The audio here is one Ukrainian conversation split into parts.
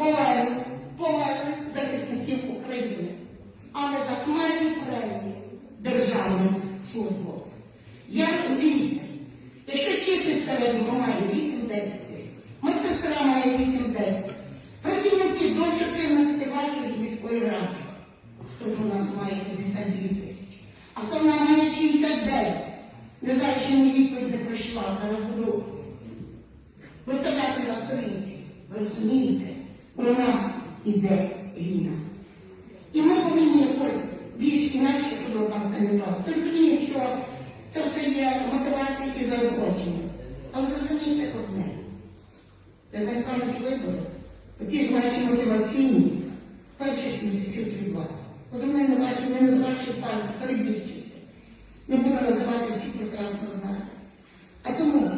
полеглих, полеглих захисників України, а не за хмельні премії державних службовців. Я дивіться, якщо вчитель середнього має 8-10 тисяч, медсестра має 8-10, працівники до 14 років міської ради. Хто ж у нас має 52 тисячі? А хто в нас має 69? Не знаю, чи мені відповідь не прийшла, але буду виставляти на сторінці. Ви розумієте? У нас іде війна. І ми повинні якось більш інакше, щоб пан Станіслав. Ти розумієш, що це все є мотивація і заохочення. Але зрозумійте одне. Де не стануть вибори, оці ж ваші мотиваційні, перші чуть від вас. От мене не бачу, не називаючи пальці, перебільшуйте. Не буду називати всі прекрасно знають. А тому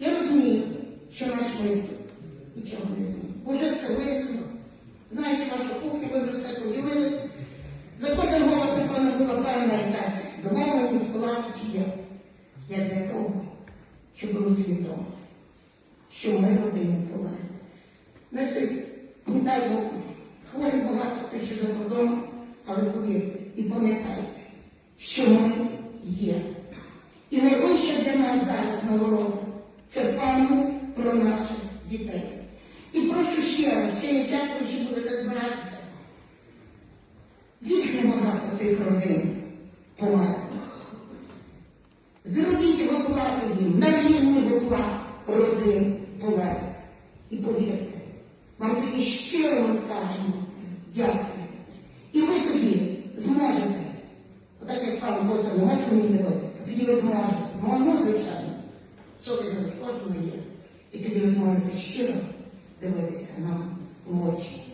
я розумію, що наш виступ зміг. Уже все вияснило. Знаєте, вашу кухню ви вже все поділили. За кожен голос, напевно, була певна якась домовленість, була чи є. Я для того, щоб ви усвідомили, що ми годину поле. Несуть, не дай Бог, хворі багато хто ще за кордоном, але повірте і пам'ятайте, що ми є. І найвище для нас зараз нагорода це пам'ять про наших дітей. І прошу ще раз, часто, що будете збиратися. Їх небагато цих родин померлих. Зробіть виплати їм, на рівні виплат родин полеглих. І повірте, вам тоді щиро ми скажемо дякую. І ви тоді зможете, отак як пан не може мені не тоді ви зможете, зможемо, звичайно, що ви кожного. І тоді ви зможете щиро дивитися на в.